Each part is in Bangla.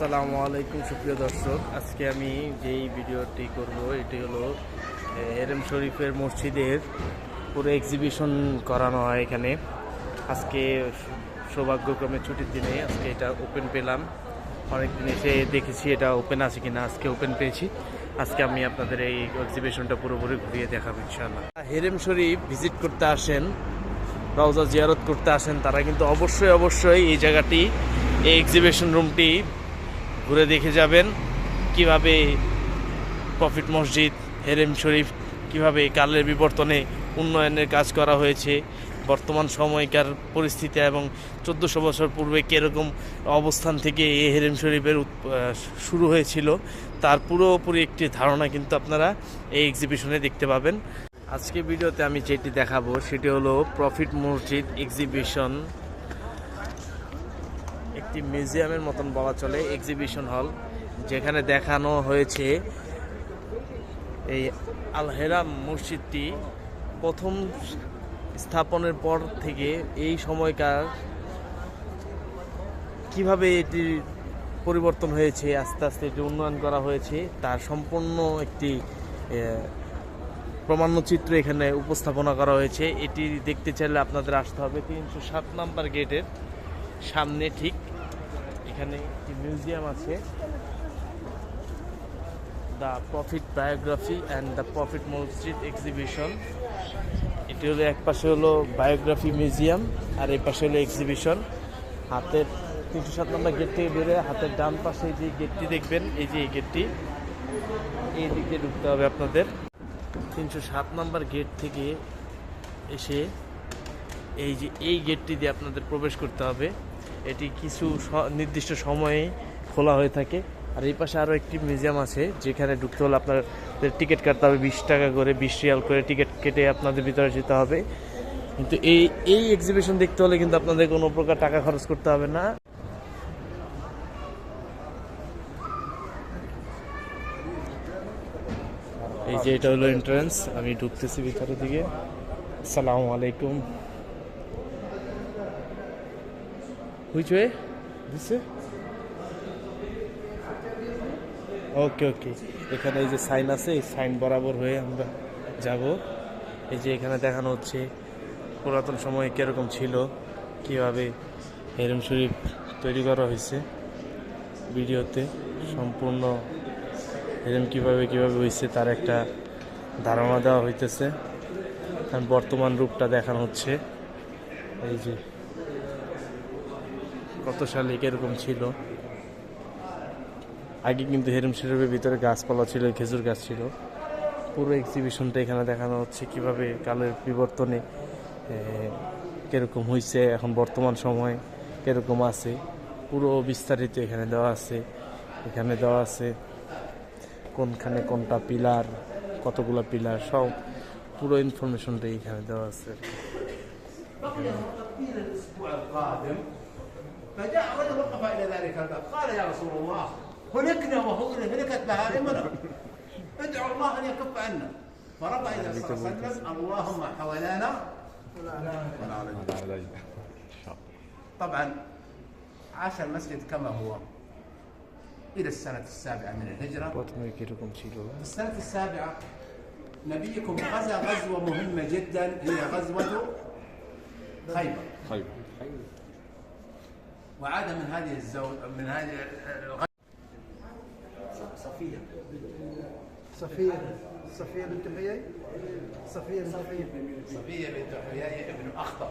আসসালামু আলাইকুম সুপ্রিয় দর্শক। আজকে আমি যেই ভিডিওটি করব এটি হলো এ, হেরেম শরীফের মসজিদের পুরো এক্সিবিশন করানো হয় এখানে। আজকে সৌভাগ্যক্রমে ছুটির দিনে আজকে এটা ওপেন পেলাম। অনেক দিন এসে দেখেছি এটা ওপেন আছে কিনা আজকে ওপেন পেয়েছি। আজকে আমি আপনাদের এই এক্সিবিশনটা পুরোপুরি ঘুরিয়ে দেখাবো ইনশাআল্লাহ। হেরেম শরীফ ভিজিট করতে আসেন রওজা জিয়ারত করতে আসেন তারা কিন্তু অবশ্যই অবশ্যই এই জায়গাটি এই এক্সিবিশন রুমটি ঘুরে দেখে যাবেন কীভাবে প্রফিট মসজিদ, হেরেম শরীফ কীভাবে কালের বিবর্তনে উন্নয়নের কাজ করা হয়েছে, বর্তমান সময়কার পরিস্থিতি এবং চোদ্দোশো বছর পূর্বে কীরকম অবস্থান থেকে এই হেরেম শরীফের শুরু হয়েছিল, তার পুরোপুরি একটি ধারণা কিন্তু আপনারা এই এক্সিবিশনে দেখতে পাবেন। আজকে ভিডিওতে আমি যেটি দেখাবো সেটি হলো প্রফিট মসজিদ এক্সিবিশন একটি মিউজিয়ামের মতন বলা চলে এক্সিবিশন হল যেখানে দেখানো হয়েছে এই আল হেরাম মসজিদটি। প্রথম স্থাপনের পর থেকে এই সময়কার কীভাবে এটি পরিবর্তন হয়েছে, আস্তে আস্তে এটি উন্নয়ন করা হয়েছে, তার সম্পূর্ণ একটি প্রমাণ্যচিত্র এখানে উপস্থাপনা করা হয়েছে। এটি দেখতে চাইলে আপনাদের আসতে হবে, তিনশো সাত নাম্বার গেটের সামনে ঠিক এখানে একটি মিউজিয়াম আছে। The prophet biography and the prophet মসজিদ এক্সিবিশন এটি হলো এক পাশে হলো বায়োগ্রাফি মিউজিয়াম আর এই পাশে হলো এক্সিবিশন হাতের তিনশো সাত নম্বর গেট থেকে বেরোয় হাতের ডান পাশে যে গেটটি দেখবেন, এই যে এই গেটটি এই দিক ঢুকতে হবে আপনাদের। তিনশো সাত নম্বর গেট থেকে এসে এই যে এই গেটটি দিয়ে আপনাদের প্রবেশ করতে হবে। এটি কিছু নির্দিষ্ট সময়ে খোলা হয়ে থাকে। আর এই পাশে আরও একটি মিউজিয়াম আছে, যেখানে ঢুকতে হলে আপনাদের টিকিট কাটতে হবে, বিশ টাকা করে, বিশ রিয়াল করে টিকিট কেটে আপনাদের ভিতরে যেতে হবে। কিন্তু এই এই এক্সিবিশন দেখতে হলে কিন্তু আপনাদের কোনো প্রকার টাকা খরচ করতে হবে না। এই যে এটা হলো এন্ট্রান্স আমি ঢুকতেছি ভিতরের দিকে। আসসালামু আলাইকুম। Which way? This way? ওকে ওকে এখানে এই যে সাইন আছে, এই সাইন বরাবর হয়ে আমরা যাব। এই যে এখানে দেখানো হচ্ছে পুরাতন সময়ে কীরকম ছিল, কীভাবে হেরম শরীফ তৈরি করা হয়েছে। ভিডিওতে সম্পূর্ণ হেরেম কীভাবে কীভাবে হয়েছে তার একটা ধারণা দেওয়া হইতেছে। বর্তমান রূপটা দেখানো হচ্ছে। এই যে সালে কীরকম ছিল। আগে কিন্তু হেরেম শরীফের ভিতরে গাছপালা ছিল, খেজুর গাছ ছিল। পুরো এক্সিবিশনটা এখানে দেখানো হচ্ছে কীভাবে কালের বিবর্তনে কীরকম হয়েছে এখন বর্তমান সময়ে, কীরকম আছে। পুরো বিস্তারিত এখানে দেওয়া আছে। এখানে দেওয়া আছে কোনখানে কোনটা পিলার, কতগুলো পিলার, সব পুরো ইনফরমেশনটা এখানে দেওয়া আছে فجاء رجل وقف إلى ذلك الباب. قال يا رسول الله هلكنا وهلكت بهائمنا إيه ادعو الله أن يكف عنا. فرفع إلى صلى الله عليه وسلم اللهم حولانا ولا علينا طبعا عاش المسجد كما هو إلى السنة السابعة من الهجرة. السنة السابعة نبيكم غزا غزوة مهمة جدا هي غزوة خيبر. خيبر. وعاد من هذه الزوج من هذه الغزوة صفية صفية صفية بنت حيي صفية بنت حيي صفية بنت حيي بن أخطب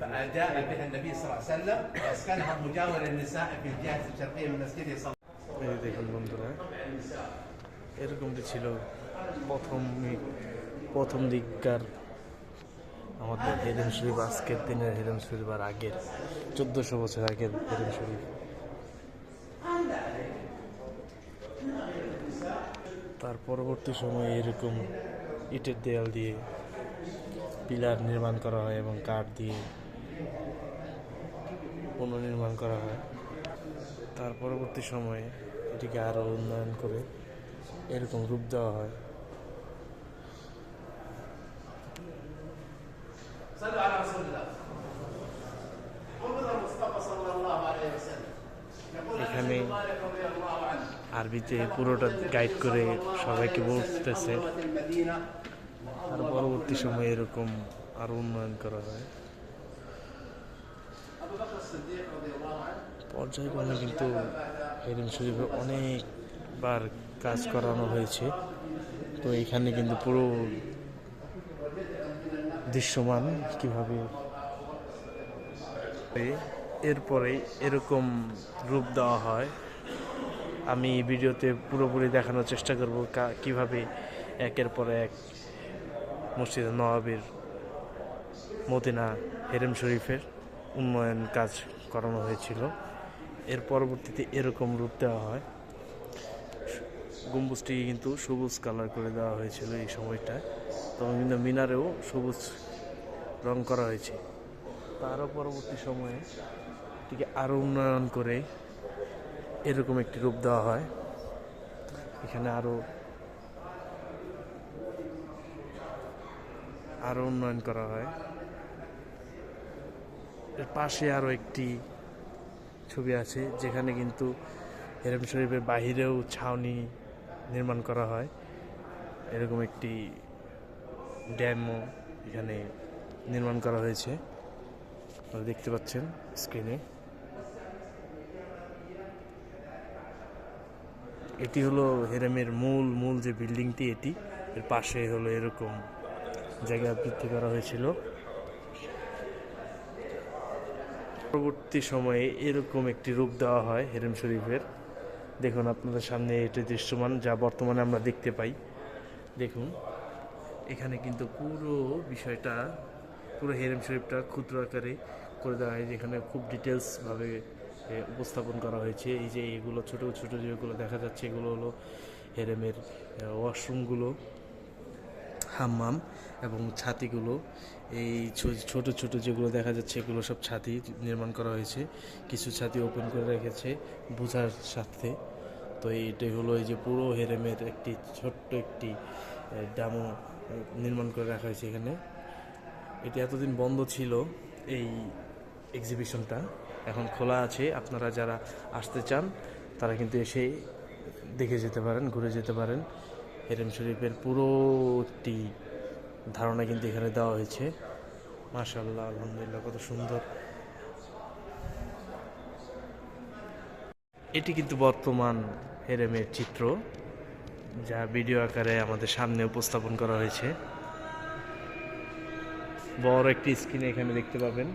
فجاء بها النبي صلى الله عليه وسلم وأسكنها مجاور النساء في الجهة الشرقية من مسجده صلى এই যে দেখুন বন্ধুরা এরকমটি ছিল প্রথম প্রথম দিককার আমাদের হেরেম শরীফ আজকের দিনের হেরেম শরীফ আর আগের চোদ্দোশো বছর আগের হেরেম শরীফ। তার পরবর্তী সময়ে এরকম ইটের দেয়াল দিয়ে পিলার নির্মাণ করা হয় এবং কাঠ দিয়ে পুনর্নির্মাণ করা হয়। তার পরবর্তী সময়ে এটিকে আরও উন্নয়ন করে এরকম রূপ দেওয়া হয়। এখানে আরবিতে পুরোটা গাইড করে সবাইকে বলতেছে। আর পরবর্তী সময়ে এরকম আরও উন্নয়ন করা হয় পর্যায়ক্রমে কিন্তু হেরিম শরীফে অনেকবার কাজ করানো হয়েছে। তো এখানে কিন্তু পুরো দৃশ্যমান কীভাবে এরপরে এরকম রূপ দেওয়া হয়। আমি ভিডিওতে পুরোপুরি দেখানোর চেষ্টা করব কীভাবে একের পর এক মসজিদ নবাবের মদিনা হেরেম শরীফের উন্নয়ন কাজ করানো হয়েছিল। এর পরবর্তীতে এরকম রূপ দেওয়া হয়। গম্বুজটি কিন্তু সবুজ কালার করে দেওয়া হয়েছিল এই সময়টায়। তখন কিন্তু মিনারেও সবুজ রং করা হয়েছে। তারও পরবর্তী সময়ে এটিকে আরও উন্নয়ন করে এরকম একটি রূপ দেওয়া হয়। এখানে আরও আরও উন্নয়ন করা হয়। এর পাশে আরও একটি ছবি আছে, যেখানে কিন্তু হেরেম শরীফের বাহিরেও ছাউনি নির্মাণ করা হয়। এরকম একটি ড্যামও এখানে নির্মাণ করা হয়েছে। দেখতে পাচ্ছেন স্ক্রিনে। এটি হলো হেরেমের মূল মূল যে বিল্ডিংটি এটি। এর পাশে হলো এরকম জায়গা বৃদ্ধি করা হয়েছিল। পরবর্তী সময়ে এরকম একটি রূপ দেওয়া হয় হেরেম শরীফের। দেখুন আপনাদের সামনে এটি দৃশ্যমান, যা বর্তমানে আমরা দেখতে পাই। দেখুন, এখানে কিন্তু পুরো বিষয়টা, পুরো হেরেম শরীফটা ক্ষুদ্র আকারে করে দেওয়া হয়, যেখানে খুব ডিটেলসভাবে উপস্থাপন করা হয়েছে। এই যে এগুলো ছোট ছোট যেগুলো দেখা যাচ্ছে, এগুলো হলো হেরেমের ওয়াশরুমগুলো, হাম্মাম এবং ছাতিগুলো। এই ছোট ছোট যেগুলো দেখা যাচ্ছে, এগুলো সব ছাতি নির্মাণ করা হয়েছে। কিছু ছাতি ওপেন করে রেখেছে বোঝার সাথে তো এইটাই হলো এই যে পুরো হেরেমের একটি ছোট্ট একটি ডামো নির্মাণ করে রাখা হয়েছে এখানে। এটি এতদিন বন্ধ ছিল এই এক্সিবিশনটা এখন খোলা আছে, আপনারা যারা আসতে চান, তারা কিন্তু এসে দেখে যেতে পারেন, ঘুরে যেতে পারেন। হেরেম শরীফের পুরোটি ধারণা কিন্তু এখানে দেওয়া হয়েছে। মাশাল্লাহ আলহামদুলিল্লাহ, কত সুন্দর। এটি কিন্তু বর্তমান হেরেমের চিত্র, যা ভিডিও আকারে আমাদের সামনে উপস্থাপন করা হয়েছে। বড় একটি স্ক্রিনে এখানে দেখতে পাবেন।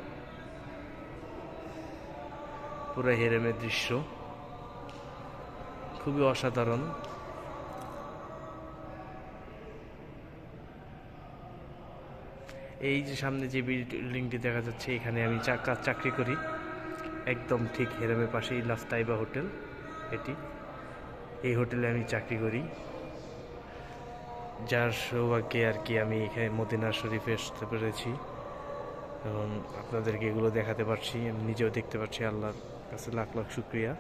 পুরো হেরেমের দৃশ্য। খুবই অসাধারণ। এই যে সামনে যে বিল্ডিংটি দেখা যাচ্ছে, এখানে আমি চাকা চাকরি করি। একদম ঠিক হেরেমের পাশেই লাফতাইবা হোটেল এটি। এই হোটেলে আমি চাকরি করি। যার সৌভাগ্যে আর কি আমি এখানে মদিনা শরীফে আসতে পেরেছি। এবং আপনাদেরকে এগুলো দেখাতে পারছি, আমি নিজেও দেখতে পাচ্ছি আল্লাহর কাছে লাখ লাখ শুক্রিয়া।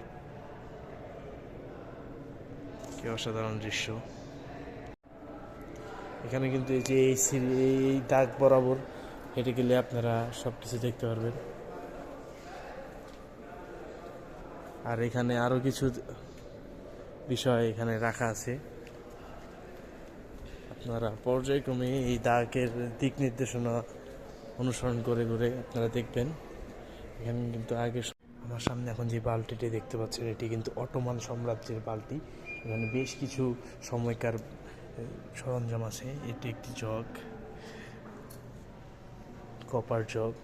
কি অসাধারণ দৃশ্য। এখানে কিন্তু এই যে এই সিঁড়ি এই দাগ বরাবর হেঁটে গেলে আপনারা সব কিছু দেখতে পারবেন। আর এখানে আরও কিছু বিষয় এখানে রাখা আছে। আপনারা পর্যায়ক্রমে এই দাগের দিক নির্দেশনা অনুসরণ করে করে আপনারা দেখবেন। এখানে কিন্তু আগে আমার সামনে এখন যে বালতিটি দেখতে পাচ্ছেন, এটি কিন্তু অটোমান সাম্রাজ্যের বালতি। এখানে বেশ কিছু সময়কার সরঞ্জাম আছে। এটি একটি জগ, কপার জগ,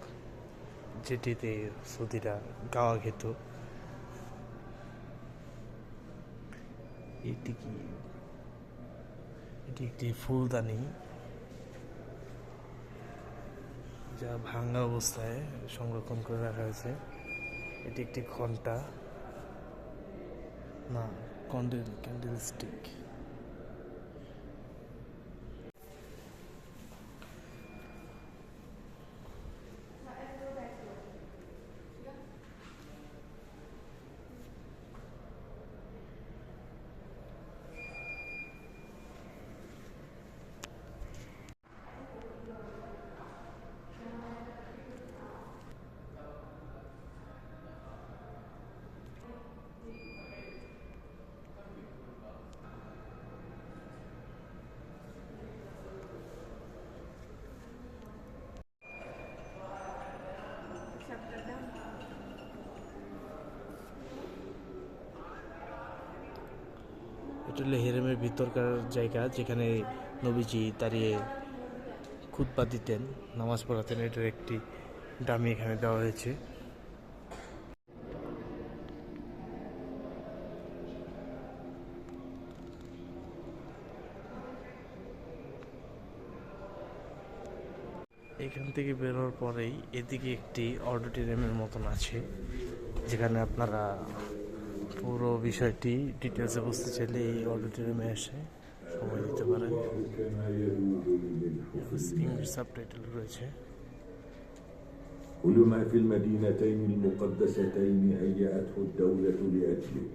যেটিতে সৌদিরা গাওয়া খেত এটি কি? এটি একটি ফুলদানি, যা ভাঙা অবস্থায় সংরক্ষণ করে রাখা হয়েছে। এটি একটি ঘণ্টা। না কন্ডেল ক্যান্ডেল স্টিক এটা হেরেমের ভিতরকার জায়গা যেখানে নবীজি দাঁড়িয়ে খুতবা দিতেন, নামাজ পড়াতেন, এটার একটি ডামি এখানে দেওয়া হয়েছে। এখান থেকে বেরোর পরেই এদিকে একটি অডিটোরিয়ামের মতন আছে, যেখানে আপনারা পুরো বিষয়টি ডিটেলসে বুঝতে চাইলে এই অডিটোরিয়ামে এসে সময় দিতে পারেন ইংলিশ সাবটাইটেল রয়েছে كل ما في المدينتين المقدستين هيأته الدولة لأجله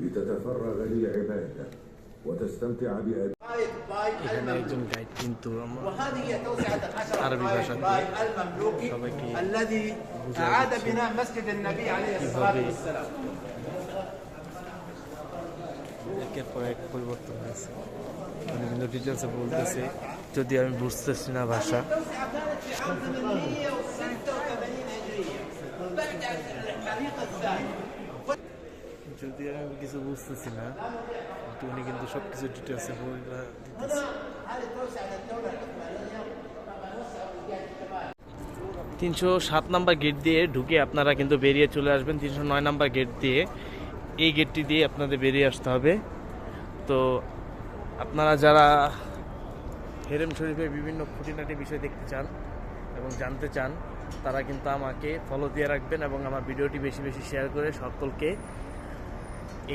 لتتفرغ للعبادة وتستمتع بأداء بايت باي এখানে একজন গাইড কিন্তু আমরা وهذه هي توسعة একের পর এক পরিবর্তন হয়েছে। মানে আমি ডিটেলসে বলতেছে, যদি আমি বুঝতেছি না ভাষা। যদি আমি কিছু বুঝতেছি না কিন্তু উনি কিন্তু সব কিছু ডিটেলসে তিনশো সাত নাম্বার গেট দিয়ে ঢুকে আপনারা কিন্তু বেরিয়ে চলে আসবেন, তিনশো নয় নাম্বার গেট দিয়ে। এই গেটটি দিয়ে আপনাদের বেরিয়ে আসতে হবে। তো আপনারা যারা হেরেম শরীফের বিভিন্ন খুঁটিনাটি বিষয় দেখতে চান এবং জানতে চান, তারা কিন্তু আমাকে ফলো দিয়ে রাখবেন এবং আমার ভিডিওটি বেশি বেশি শেয়ার করে সকলকে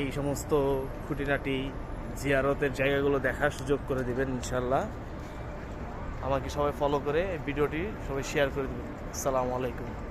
এই সমস্ত খুঁটিনাটি জিয়ারতের জায়গাগুলো দেখার সুযোগ করে দেবেন ইনশাল্লাহ আমাকে সবাই ফলো করে ভিডিওটি সবাই শেয়ার করে দেবেন। আসসালামু আলাইকুম।